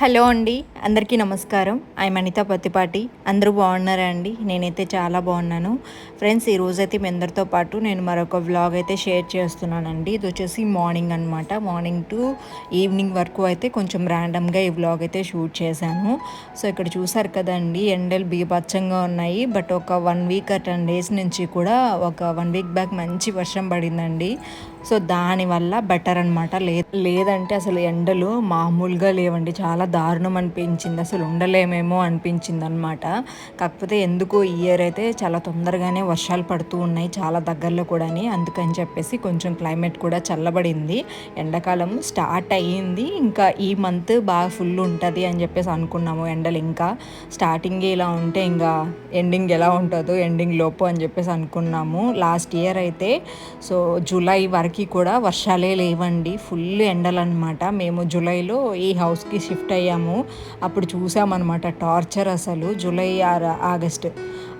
Hello అండి. అందరికీ నమస్కారం. ఐ అనిత పత్తిపాటి. అందరూ బాగున్నారా అండి? నేనైతే చాలా బాగున్నాను. ఫ్రెండ్స్ ఈ రోజైతే మీ అందరితో పాటు నేను మరొక వ్లాగ్ అయితే షేర్ చేస్తున్నానండి. ఇది వచ్చేసి మార్నింగ్ అనమాట మార్నింగ్ టు ఈవినింగ్ వరకు అయితే కొంచెం ర్యాండమ్గా ఈ వ్లాగ్ అయితే షూట్ చేశాను. సో ఇక్కడ చూసారు కదండి ఎండలు బీభత్సంగా ఉన్నాయి. బట్ ఒక వన్ వీక్ టెన్ డేస్ నుంచి కూడా ఒక వన్ వీక్ బ్యాక్ మంచి వర్షం పడిందండి. సో దానివల్ల బెటర్ అనమాట లే లేదంటే అసలు ఎండలు మామూలుగా లేవండి. చాలా దారుణం అనిపించింది అసలు ఉండలేమేమో అనిపించింది అనమాట కాకపోతే ఎందుకు ఈ ఇయర్ అయితే చాలా తొందరగానే వర్షాలు పడుతూ ఉన్నాయి చాలా దగ్గరలో కూడా అందుకని చెప్పేసి కొంచెం క్లైమేట్ కూడా చల్లబడింది. ఎండాకాలం స్టార్ట్ అయ్యింది. ఇంకా ఈ మంత్ బాగా ఫుల్ ఉంటుంది అని చెప్పేసి అనుకున్నాము ఎండలు. ఇంకా స్టార్టింగ్ ఇలా ఉంటే ఇంకా ఎండింగ్ ఎలా ఉంటుందో ఎండింగ్ లోపు అని చెప్పేసి అనుకున్నాము. లాస్ట్ ఇయర్ అయితే సో జూలై వరకు కూడా వర్షాలే లేవండి. ఫుల్ ఎండలు అనమాట మేము జూలైలో ఈ హౌస్కి షిఫ్ట్ అయ్యాము. అప్పుడు చూసామన్నమాట. టార్చర్ అసలు జూలై ఆర్ ఆగస్ట్.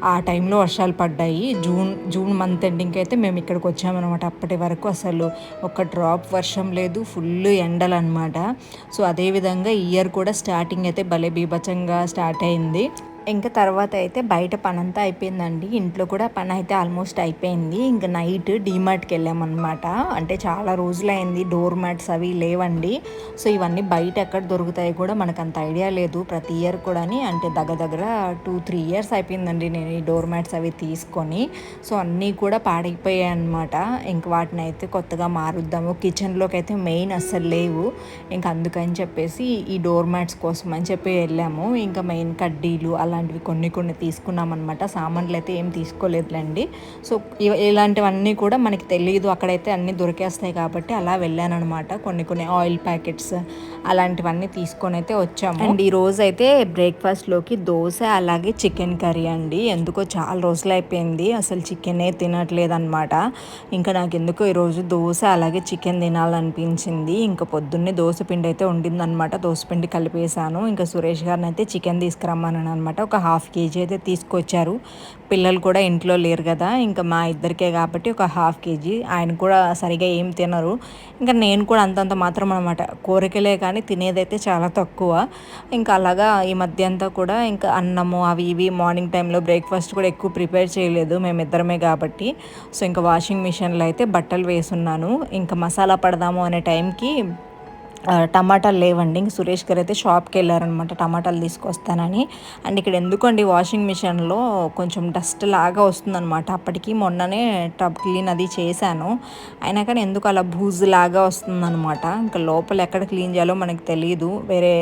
ఆ టైంలో వర్షాలు పడ్డాయి. జూన్ జూన్ మంత్ ఎండింగ్కి అయితే మేము ఇక్కడికి వచ్చామన్నమాట. అప్పటి వరకు అసలు ఒక డ్రాప్ వర్షం లేదు ఫుల్ ఎండలు అనమాట సో అదేవిధంగా ఇయర్ కూడా స్టార్టింగ్ అయితే భలే బీభత్సంగా స్టార్ట్ అయింది. ఇంకా తర్వాత అయితే బయట పని అంతా అయిపోయిందండి. ఇంట్లో కూడా పని అయితే ఆల్మోస్ట్ అయిపోయింది. ఇంకా నైట్ డీమార్ట్కి వెళ్ళామన్నమాట. అంటే చాలా రోజులైంది. డోర్ మ్యాట్స్ అవి లేవండి. సో ఇవన్నీ బయట ఎక్కడ దొరుకుతాయి కూడా మనకు అంత ఐడియా లేదు. ప్రతి ఇయర్ కూడా అంటే దగ్గర దగ్గర టూ త్రీ ఇయర్స్ అయిపోయిందండి నేను ఈ డోర్ మ్యాట్స్ అవి తీసుకొని. సో అన్నీ కూడా పాడైపోయాయి అనమాట ఇంకా వాటిని అయితే కొత్తగా మారుద్దాము. కిచెన్లోకి అయితే మెయిన్ అస్సలు లేవు. ఇంకా అందుకని చెప్పేసి ఈ డోర్ మ్యాట్స్ కోసం అని చెప్పి వెళ్ళాము. ఇంకా మెయిన్ కడ్డీలు అలా అలాంటివి కొన్ని కొన్ని తీసుకున్నాం అనమాట సామాన్లు అయితే ఏం తీసుకోలేదులేండి. సో ఇలాంటివన్నీ కూడా మనకి తెలియదు అక్కడైతే అన్నీ దొరికేస్తాయి కాబట్టి అలా వెళ్ళానమాట కొన్ని కొన్ని ఆయిల్ ప్యాకెట్స్ అలాంటివన్నీ తీసుకొని అయితే వచ్చాము. అండ్ ఈ అయితే బ్రేక్ఫాస్ట్లోకి దోశ అలాగే చికెన్ కర్రీ అండి. ఎందుకో చాలా రోజులు అయిపోయింది. అసలు చికెనే తినట్లేదు అనమాట ఇంకా నాకు ఎందుకో ఈరోజు దోశ అలాగే చికెన్ తినాలనిపించింది. ఇంకా పొద్దున్నే దోశ పిండి అయితే ఉండిందనమాట దోశ పిండి కలిపేసాను ఇంకా సురేష్ గారిని అయితే చికెన్ తీసుకురమ్మన్నాను అనమాట ఒక హాఫ్ కేజీ అయితే తీసుకొచ్చారు. పిల్లలు కూడా ఇంట్లో లేరు కదా ఇంకా మా ఇద్దరికే కాబట్టి ఒక హాఫ్ కేజీ ఆయన కూడా సరిగా ఏం తినరు. ఇంకా నేను కూడా అంతంత మాత్రం అనమాట కోరికలే కానీ తినేదైతే చాలా తక్కువ. ఇంకా అలాగా ఈ మధ్య అంతా కూడా ఇంకా అన్నము అవి ఇవి మార్నింగ్ టైంలో బ్రేక్ఫాస్ట్ కూడా ఎక్కువ ప్రిపేర్ చేయలేదు మేమిద్దరమే కాబట్టి. సో ఇంకా వాషింగ్ మిషన్లో అయితే బట్టలు వేసున్నాను. ఇంకా మసాలా పడదాము అనే టైంకి టమాటాలు లేవండి. ఇంక సురేష్ గారు అయితే షాప్కి వెళ్ళారనమాట టమాటాలు తీసుకొస్తానని. అండ్ ఇక్కడ ఎందుకండి వాషింగ్ మిషన్లో కొంచెం డస్ట్ లాగా వస్తుందనమాట అప్పటికి మొన్ననే టబ్ క్లీన్ అది చేశాను. అయినా కానీ ఎందుకు అలా బూజు లాగా వస్తుందనమాట ఇంకా లోపల ఎక్కడ క్లీన్ చేయాలో మనకు తెలియదు వేరే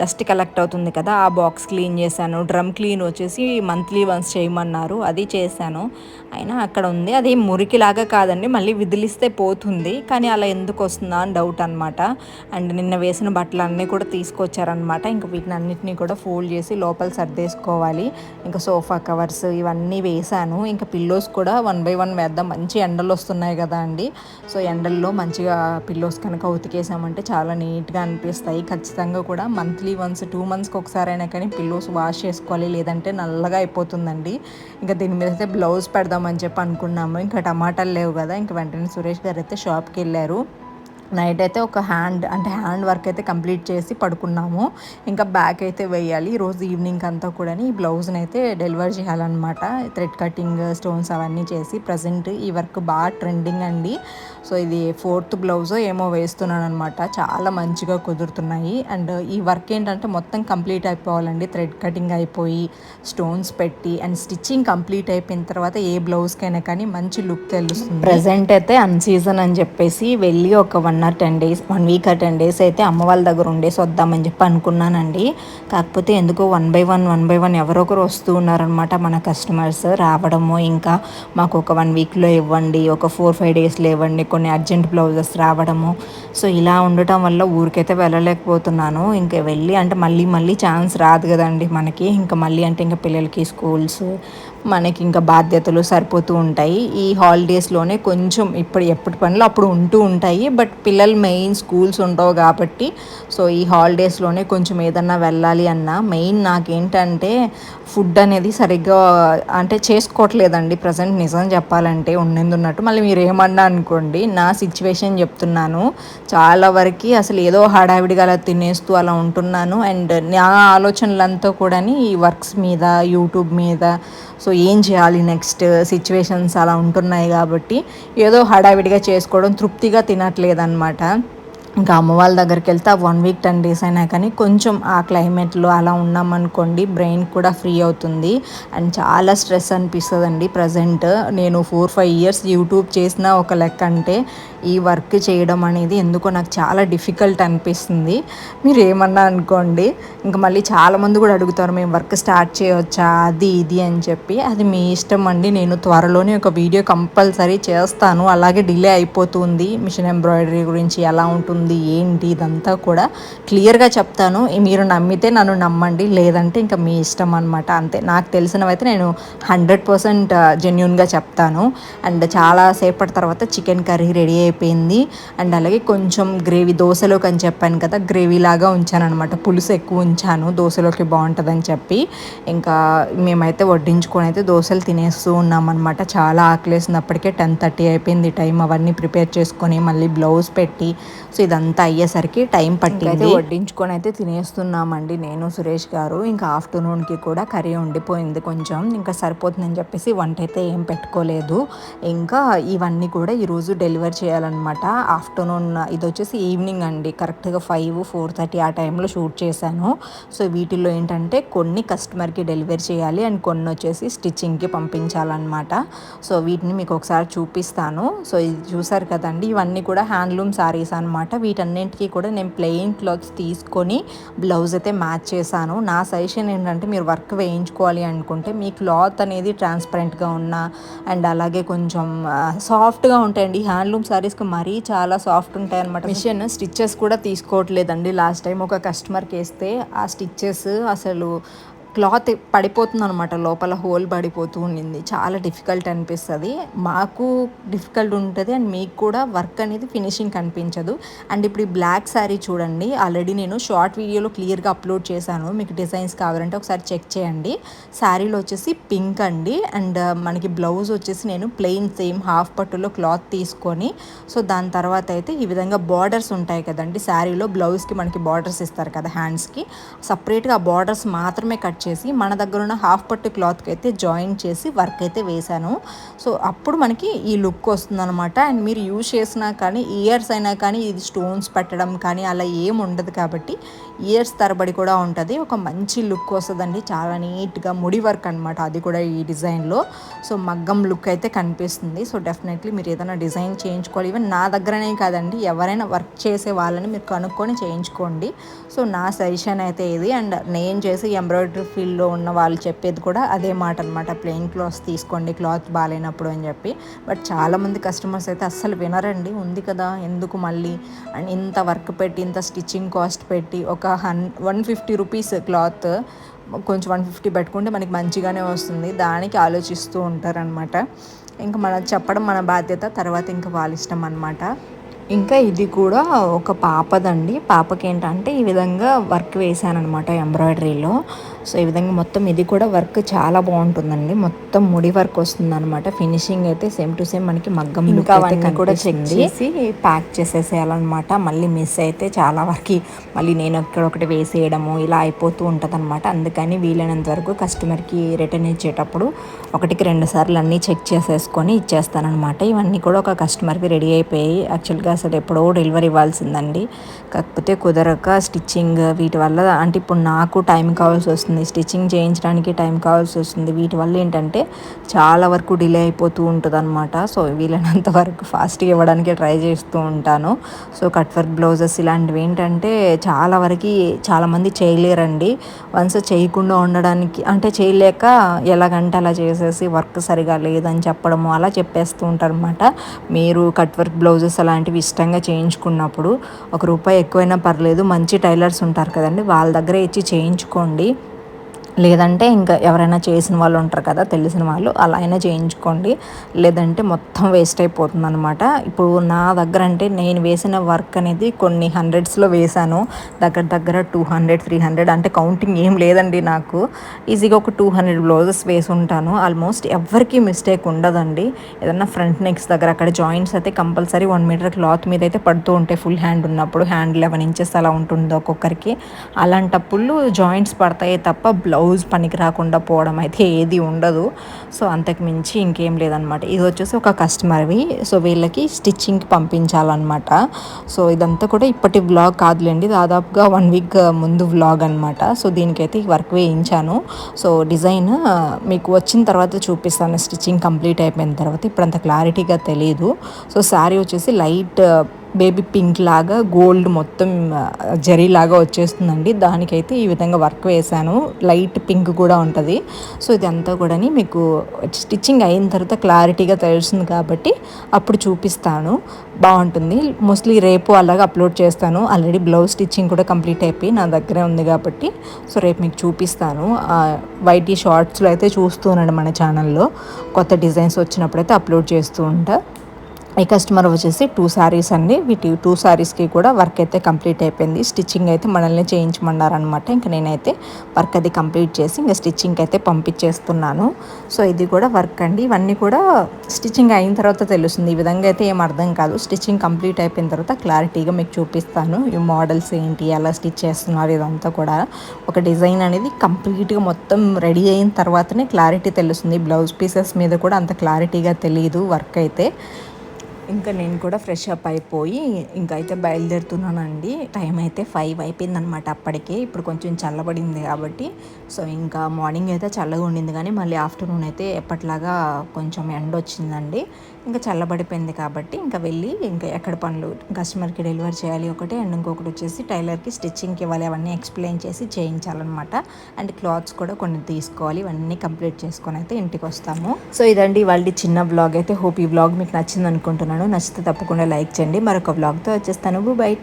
డస్ట్ కలెక్ట్ అవుతుంది కదా ఆ బాక్స్ క్లీన్ చేశాను. డ్రమ్ క్లీన్ వచ్చేసి మంత్లీ వన్స్ చేయమన్నారు అది చేశాను. అయినా అక్కడ ఉంది. అది మురికిలాగా కాదండి మళ్ళీ విదిలిస్తే పోతుంది. కానీ అలా ఎందుకు వస్తుందా అని డౌట్ అనమాట అండ్ నిన్న వేసిన బట్టలు అన్నీ కూడా తీసుకొచ్చారనమాట ఇంకా వీటిని అన్నిటినీ కూడా ఫోల్డ్ చేసి లోపల సర్దేసుకోవాలి. ఇంకా సోఫా కవర్స్ ఇవన్నీ వేసాను ఇంకా పిల్లోస్ కూడా వన్ బై వన్ వేద్దాం. మంచి ఎండలు వస్తున్నాయి కదా అండి. సో ఎండల్లో మంచిగా పిల్లోస్ కనుక ఉతికేసామంటే చాలా నీట్గా అనిపిస్తాయి. ఖచ్చితంగా కూడా మంత్లీ వన్స్ టూ మంత్స్కి ఒకసారి అయినా కానీ పిల్లోస్ వాష్ చేసుకోవాలి. లేదంటే నల్లగా అయిపోతుందండి. ఇంకా దీని మీద అయితే బ్లౌజ్ పెడదామని చెప్పి అనుకున్నాము. ఇంకా టమాటాలు లేవు కదా. ఇంకా వెంటనే సురేష్ గారు అయితే షాప్కి వెళ్ళారు. నైట్ అయితే ఒక హ్యాండ్ అంటే హ్యాండ్ వర్క్ అయితే కంప్లీట్ చేసి పడుకున్నాము. ఇంకా బ్యాక్ అయితే వేయాలి. ఈరోజు ఈవినింగ్ అంతా కూడా ఈ బ్లౌజ్ని అయితే డెలివర్ చేయాలన్నమాట. థ్రెడ్ కటింగ్ స్టోన్స్ అవన్నీ చేసి ప్రజెంట్ ఈ వర్క్ బాగా ట్రెండింగ్ అండి. సో ఇది ఫోర్త్ బ్లౌజ్ ఏమో వేస్తున్నాను అనమాట చాలా మంచిగా కుదురుతున్నాయి. అండ్ ఈ వర్క్ ఏంటంటే మొత్తం కంప్లీట్ అయిపోవాలండి. థ్రెడ్ కటింగ్ అయిపోయి స్టోన్స్ పెట్టి అండ్ స్టిచ్చింగ్ కంప్లీట్ అయిపోయిన తర్వాత ఏ బ్లౌజ్కైనా కానీ మంచి లుక్ తెలుస్తుంది. ప్రజెంట్ అయితే అన్ సీజన్ అని చెప్పేసి వెళ్ళి ఒక one or ten days one week or ten days అయితే అమ్మ వాళ్ళ దగ్గర ఉండేసి వద్దామని చెప్పి అనుకున్నానండి. కాకపోతే ఎందుకో one by one one by one ఎవరొకరు వస్తూ ఉన్నారనమాట మన కస్టమర్స్. రావడము ఇంకా మాకు ఒక వన్ వీక్లో ఇవ్వండి ఒక ఫోర్ ఫైవ్ డేస్లో ఇవ్వండి కొన్ని అర్జెంట్ బ్లౌజెస్ రావడము. సో ఇలా ఉండటం వల్ల ఊరికైతే వెళ్ళలేకపోతున్నాను. ఇంకా వెళ్ళి అంటే మళ్ళీ మళ్ళీ ఛాన్స్ రాదు కదండి మనకి. ఇంకా మళ్ళీ అంటే ఇంకా పిల్లలకి స్కూల్స్ మనకి ఇంకా బాధ్యతలు సరిపోతూ ఉంటాయి. ఈ హాలిడేస్లోనే కొంచెం ఇప్పుడు ఎప్పటి పనులు అప్పుడు ఉంటూ ఉంటాయి. బట్ పిల్ల పిల్లలు మెయిన్ స్కూల్స్ ఉండవు కాబట్టి సో ఈ హాలిడేస్లోనే కొంచెం ఏదన్నా వెళ్ళాలి అన్న మెయిన్ నాకేంటంటే ఫుడ్ అనేది సరిగ్గా అంటే చేసుకోవట్లేదండి ప్రజెంట్ నిజం చెప్పాలంటే ఉన్నది ఉన్నట్టు మళ్ళీ మీరు ఏమన్నా అనుకోండి నా సిచ్యువేషన్ చెప్తున్నాను. చాలా వరకు అసలు ఏదో హడావిడిగా అలా తినేస్తూ అలా ఉంటున్నాను. అండ్ నా ఆలోచనలంతా కూడా ఈ వర్క్స్ మీద యూట్యూబ్ మీద సో ఏం చేయాలి నెక్స్ట్? సిచ్యువేషన్స్ అలా ఉంటున్నాయి కాబట్టి ఏదో హడావిడిగా చేసుకోవడం తృప్తిగా తినట్లేదన్నమాట. ఇంకా అమ్మ వాళ్ళ దగ్గరికి వెళ్తే ఆ వన్ వీక్ టెన్ డేస్ అయినా కానీ కొంచెం ఆ క్లైమేట్లో అలా ఉన్నామనుకోండి బ్రెయిన్ కూడా ఫ్రీ అవుతుంది. అండ్ చాలా స్ట్రెస్ అనిపిస్తుంది అండి ప్రజెంట్ నేను ఫోర్ ఫైవ్ ఇయర్స్ యూట్యూబ్ చేసిన ఒక లెక్క అంటే ఈ వర్క్ చేయడం అనేది ఎందుకో నాకు చాలా డిఫికల్ట్ అనిపిస్తుంది. మీరు ఏమన్నా అనుకోండి ఇంకా మళ్ళీ చాలామంది కూడా అడుగుతారు మేము వర్క్ స్టార్ట్ చేయవచ్చా అది ఇది అని చెప్పి. అది మీ ఇష్టం అండి. నేను త్వరలోనే ఒక వీడియో కంపల్సరీ చేస్తాను. అలాగే డిలే అయిపోతుంది. మిషన్ ఎంబ్రాయిడరీ గురించి ఎలా ఉంటుంది ఏంటి ఇదంతా కూడా క్లియర్గా చెప్తాను. మీరు నమ్మితే నన్ను నమ్మండి. లేదంటే ఇంకా మీ ఇష్టం అనమాట అంతే. నాకు తెలిసినవైతే నేను హండ్రెడ్ పర్సెంట్ జెన్యున్గా చెప్తాను. అండ్ చాలా సేపటి తర్వాత చికెన్ కర్రీ రెడీ అయిపోయింది అండ్ అలాగే కొంచెం గ్రేవీ దోశలోకి అని చెప్పాను కదా గ్రేవీ లాగా ఉంచాను అనమాట పులుసు ఎక్కువ ఉంచాను దోశలోకి బాగుంటుందని చెప్పి. ఇంకా మేమైతే వడ్డించుకొని అయితే దోశలు తినేస్తూ ఉన్నామన్నమాట. చాలా ఆకలేసినప్పటికే టెన్ థర్టీ అయిపోయింది టైం. అవన్నీ ప్రిపేర్ చేసుకొని మళ్ళీ బ్లౌజ్ పెట్టి సో ఇదంతా అయ్యేసరికి టైం పట్టింది. వడ్డించుకొని అయితే తినేస్తున్నామండి నేను సురేష్ గారు. ఇంకా ఆఫ్టర్నూన్కి కూడా కర్రీ ఉండిపోయింది కొంచెం. ఇంకా సరిపోతుందని చెప్పేసి వంట అయితే ఏం పెట్టుకోలేదు. ఇంకా ఇవన్నీ కూడా ఈరోజు డెలివర్ చేయాలి చేయాలన్నమాట. ఆఫ్టర్నూన్ ఇది వచ్చేసి ఈవినింగ్ అండి. కరెక్ట్గా ఫైవ్ ఫోర్ థర్టీ ఆ టైంలో షూట్ చేశాను. సో వీటిల్లో ఏంటంటే కొన్ని కస్టమర్కి డెలివరీ చేయాలి అండ్ కొన్ని వచ్చేసి స్టిచ్చింగ్కి పంపించాలన్నమాట. సో వీటిని మీకు ఒకసారి చూపిస్తాను. సో ఇది చూసారు కదండి ఇవన్నీ కూడా హ్యాండ్లూమ్ శారీస్ అనమాట వీటన్నింటికి కూడా నేను ప్లెయిన్ క్లాత్స్ తీసుకొని బ్లౌజ్ అయితే మ్యాచ్ చేశాను. నా సజెషన్ ఏంటంటే మీరు వర్క్ వేయించుకోవాలి అనుకుంటే మీ క్లాత్ అనేది ట్రాన్స్పరెంట్గా ఉన్న అండ్ అలాగే కొంచెం సాఫ్ట్గా ఉంటాయండి. హ్యాండ్లూమ్ శారీస్ శారీస్కి మరీ చాలా సాఫ్ట్ ఉంటాయి అనమాట మిషన్ స్టిచ్చెస్ కూడా తీసుకోవట్లేదండి. లాస్ట్ టైం ఒక కస్టమర్కి వేస్తే ఆ స్టిచ్చెస్ అసలు క్లాత్ పడిపోతుంది అనమాట లోపల హోల్ పడిపోతూ ఉండింది. చాలా డిఫికల్ట్ అనిపిస్తుంది. మాకు డిఫికల్ట్ ఉంటుంది అండ్ మీకు కూడా వర్క్ అనేది ఫినిషింగ్ కనిపించదు. అండ్ ఇప్పుడు ఈ బ్లాక్ శారీ చూడండి. ఆల్రెడీ నేను షార్ట్ వీడియోలో క్లియర్గా అప్లోడ్ చేశాను. మీకు డిజైన్స్ కావాలంటే ఒకసారి చెక్ చేయండి. శారీలో వచ్చేసి పింక్ అండి. అండ్ మనకి బ్లౌజ్ వచ్చేసి నేను ప్లెయిన్ సేమ్ హాఫ్ పట్టులో క్లాత్ తీసుకొని సో దాని తర్వాత అయితే ఈ విధంగా బార్డర్స్ ఉంటాయి కదండి. శారీలో బ్లౌజ్కి మనకి బార్డర్స్ ఇస్తారు కదా హ్యాండ్స్కి. సపరేట్గా ఆ బార్డర్స్ మాత్రమే కట్ చేసి మన దగ్గర ఉన్న హాఫ్ పట్టు క్లాత్కి అయితే జాయిన్ చేసి వర్క్ అయితే వేశాను. సో అప్పుడు మనకి ఈ లుక్ వస్తుందనమాట అండ్ మీరు యూజ్ చేసినా కానీ ఇయర్స్ అయినా కానీ ఇది స్టోన్స్ పెట్టడం కానీ అలా ఏం ఉండదు కాబట్టి ఇయర్స్ తరబడి కూడా ఉంటుంది. ఒక మంచి లుక్ వస్తుందండి. చాలా నీట్గా ముడి వర్క్ అనమాట అది కూడా ఈ డిజైన్లో. సో మగ్గం లుక్ అయితే కనిపిస్తుంది. సో డెఫినెట్లీ మీరు ఏదైనా డిజైన్ చేయించుకోవాలి. ఈవెన్ నా దగ్గరనే కాదండి ఎవరైనా వర్క్ చేసే వాళ్ళని మీరు కనుక్కొని చేయించుకోండి. సో నా సజెషన్ అయితే ఇది. అండ్ నేను చేసి ఎంబ్రాయిడరీ ఫీల్డ్లో ఉన్న వాళ్ళు చెప్పేది కూడా అదే మాట అనమాట ప్లెయిన్ క్లాత్ తీసుకోండి క్లాత్ బాగాలేనప్పుడు అని చెప్పి. బట్ చాలామంది కస్టమర్స్ అయితే అస్సలు వినరండి. ఉంది కదా ఎందుకు మళ్ళీ? అండ్ ఇంత వర్క్ పెట్టి ఇంత స్టిచ్చింగ్ కాస్ట్ పెట్టి ఒక హన్ వన్ ఫిఫ్టీ రూపీస్ క్లాత్ కొంచెం వన్ ఫిఫ్టీ పెట్టుకుంటే మనకి మంచిగానే వస్తుంది. దానికి ఆలోచిస్తూ ఉంటారనమాట ఇంకా మనం చెప్పడం మన బాధ్యత తర్వాత ఇంకా వాళ్ళ ఇష్టం అనమాట ఇంకా ఇది కూడా ఒక పాపదండి. పాపకి ఏంటంటే ఈ విధంగా వర్క్ వేసాను ఎంబ్రాయిడరీలో. సో ఈ విధంగా మొత్తం ఇది కూడా వర్క్ చాలా బాగుంటుందండి. మొత్తం ముడి వర్క్ వస్తుంది అనమాట ఫినిషింగ్ అయితే సేమ్ టు సేమ్ మనకి మగ్గం ఇంకా అవన్నీ కూడా చెక్ చేసి ప్యాక్ చేసేసేయాలన్నమాట. మళ్ళీ మిస్ అయితే చాలా వరకు మళ్ళీ నేను ఇక్కడ ఒకటి వేసేయడము ఇలా అయిపోతూ ఉంటుంది అనమాట అందుకని వీలైనంత వరకు కస్టమర్కి రిటర్న్ ఇచ్చేటప్పుడు ఒకటికి రెండు సార్లు అన్నీ చెక్ చేసేసుకొని ఇచ్చేస్తానమాట ఇవన్నీ కూడా ఒక కస్టమర్కి రెడీ అయిపోయి యాక్చువల్గా అసలు ఎప్పుడో డెలివరీ ఇవ్వాల్సిందండి. కాకపోతే కుదరక స్టిచ్చింగ్ వీటి వల్ల అంటే ఇప్పుడు నాకు టైం కావాల్సి వస్తుంది. వస్తుంది. స్టిచ్చింగ్ చేయించడానికి టైం కావాల్సి వస్తుంది. వీటి వల్ల ఏంటంటే చాలా వరకు డిలే అయిపోతూ ఉంటుంది అనమాట సో వీలైనంత వరకు ఫాస్ట్గా ఇవ్వడానికి ట్రై చేస్తూ ఉంటాను. సో కట్ వర్క్ బ్లౌజెస్ ఇలాంటివి ఏంటంటే చాలా వరకు చాలామంది చేయలేరండి. వన్స్ చేయకుండా ఉండడానికి అంటే చేయలేక ఎలాగంటే అలా చేసేసి వర్క్ సరిగా లేదని చెప్పడము అలా చెప్పేస్తూ ఉంటారు అనమాట మీరు కట్ వర్క్ బ్లౌజెస్ అలాంటివి ఇష్టంగా చేయించుకున్నప్పుడు ఒక రూపాయి ఎక్కువైనా పర్లేదు. మంచి టైలర్స్ ఉంటారు కదండి. వాళ్ళ దగ్గర ఇచ్చి చేయించుకోండి. లేదంటే ఇంకా ఎవరైనా చేసిన వాళ్ళు ఉంటారు కదా తెలిసిన వాళ్ళు అలా అయినా చేయించుకోండి. లేదంటే మొత్తం వేస్ట్ అయిపోతుంది అనమాట ఇప్పుడు నా దగ్గర అంటే నేను వేసిన వర్క్ అనేది కొన్ని హండ్రెడ్స్లో వేశాను. దగ్గర దగ్గర టూ హండ్రెడ్ త్రీ హండ్రెడ్ అంటే కౌంటింగ్ ఏం లేదండి నాకు. ఈజీగా ఒక టూ హండ్రెడ్ బ్లౌజెస్ వేసి ఉంటాను. ఆల్మోస్ట్ ఎవరికి మిస్టేక్ ఉండదండి. ఏదన్నా ఫ్రంట్ నెక్స్ దగ్గర అక్కడ జాయింట్స్ అయితే కంపల్సరీ వన్ మీటర్ క్లాత్ మీద అయితే పడుతూ ఉంటాయి ఫుల్ హ్యాండ్ ఉన్నప్పుడు హ్యాండ్ లెవెన్ ఇంచెస్ అలా ఉంటుంది ఒక్కొక్కరికి. అలాంటప్పుడు జాయింట్స్ పడతాయి తప్ప బ్లౌజ్ పనికి రాకుండా పోవడం అయితే ఏది ఉండదు. సో అంతకు మించి ఇంకేం లేదనమాట ఇది వచ్చేసి ఒక కస్టమర్వి. సో వీళ్ళకి స్టిచ్చింగ్కి పంపించాలన్నమాట. సో ఇదంతా కూడా ఇప్పటి వ్లాగ్ కాదులేండి. దాదాపుగా వన్ వీక్ ముందు వ్లాగ్ అనమాట సో దీనికైతే ఈ వర్క్ వేయించాను. సో డిజైన్ మీకు వచ్చిన తర్వాత చూపిస్తాను. స్టిచ్చింగ్ కంప్లీట్ అయిపోయిన తర్వాత ఇప్పుడు అంత క్లారిటీగా తెలియదు సో శారీ వచ్చేసి లైట్ బేబీ పింక్ లాగా గోల్డ్ మొత్తం జరీ లాగా వచ్చేస్తుందండి. దానికైతే ఈ విధంగా వర్క్ వేశాను. లైట్ పింక్ కూడా ఉంటుంది. సో ఇదంతా కూడా మీకు స్టిచ్చింగ్ అయిన తర్వాత క్లారిటీగా తెలుస్తుంది కాబట్టి అప్పుడు చూపిస్తాను. బాగుంటుంది. మోస్ట్లీ రేపు అలాగా అప్లోడ్ చేస్తాను. ఆల్రెడీ బ్లౌజ్ స్టిచ్చింగ్ కూడా కంప్లీట్ అయిపోయి నా దగ్గరే ఉంది కాబట్టి. సో రేపు మీకు చూపిస్తాను. వైటీ షార్ట్స్లో అయితే చూస్తూ ఉన్నాడు మన ఛానల్లో. కొత్త డిజైన్స్ వచ్చినప్పుడైతే అప్లోడ్ చేస్తూ ఉంటా. ఈ కస్టమర్ వచ్చేసి టూ శారీస్ అండి. వీటి టూ శారీస్కి కూడా వర్క్ అయితే కంప్లీట్ అయిపోయింది. స్టిచ్చింగ్ అయితే మనల్ని చేయించమన్నారనమాట ఇంకా నేనైతే వర్క్ అది కంప్లీట్ చేసి ఇంకా స్టిచ్చింగ్ అయితే పంపించేస్తున్నాను. సో ఇది కూడా వర్క్ అండి. ఇవన్నీ కూడా స్టిచ్చింగ్ అయిన తర్వాత తెలుస్తుంది. ఈ విధంగా అయితే ఏం అర్థం కాదు. స్టిచ్చింగ్ కంప్లీట్ అయిపోయిన తర్వాత క్లారిటీగా మీకు చూపిస్తాను. ఈ మోడల్స్ ఏంటి ఎలా స్టిచ్ చేస్తున్నారు ఇదంతా కూడా. ఒక డిజైన్ అనేది కంప్లీట్గా మొత్తం రెడీ అయిన తర్వాతనే క్లారిటీ తెలుస్తుంది. బ్లౌజ్ పీసెస్ మీద కూడా అంత క్లారిటీగా తెలియదు వర్క్ అయితే. ఇంకా నేను కూడా ఫ్రెష్ అప్ అయిపోయి ఇంకా అయితే బయలుదేరుతున్నానండి. టైం అయితే ఫైవ్ అయిపోయింది అనమాట అప్పటికే. ఇప్పుడు కొంచెం చల్లబడింది కాబట్టి. సో ఇంకా మార్నింగ్ అయితే చల్లగా ఉండింది కానీ మళ్ళీ ఆఫ్టర్నూన్ అయితే ఎప్పట్లాగా కొంచెం ఎండ వచ్చిందండి. ఇంకా చల్లబడిపోయింది కాబట్టి ఇంకా వెళ్ళి ఇంకా ఎక్కడ పనులు కస్టమర్కి డెలివరీ చేయాలి ఒకటి అండ్ ఇంకొకటి వచ్చేసి టైలర్కి స్టిచ్చింగ్కి ఇవ్వాలి. అవన్నీ ఎక్స్ప్లెయిన్ చేసి చేయించాలన్నమాట. అండ్ క్లాత్స్ కూడా కొన్ని తీసుకోవాలి. ఇవన్నీ కంప్లీట్ చేసుకొని అయితే ఇంటికి వస్తాము. సో ఇదండి వాళ్ళ చిన్న బ్లాగ్ అయితే హోప్ ఈ బ్లాగ్ మీకు నచ్చింది అనుకుంటున్నాను నచ్చితే తప్పకుండా లైక్ చేయండి. మరొక బ్లాగ్తో వచ్చేస్తాను. బయట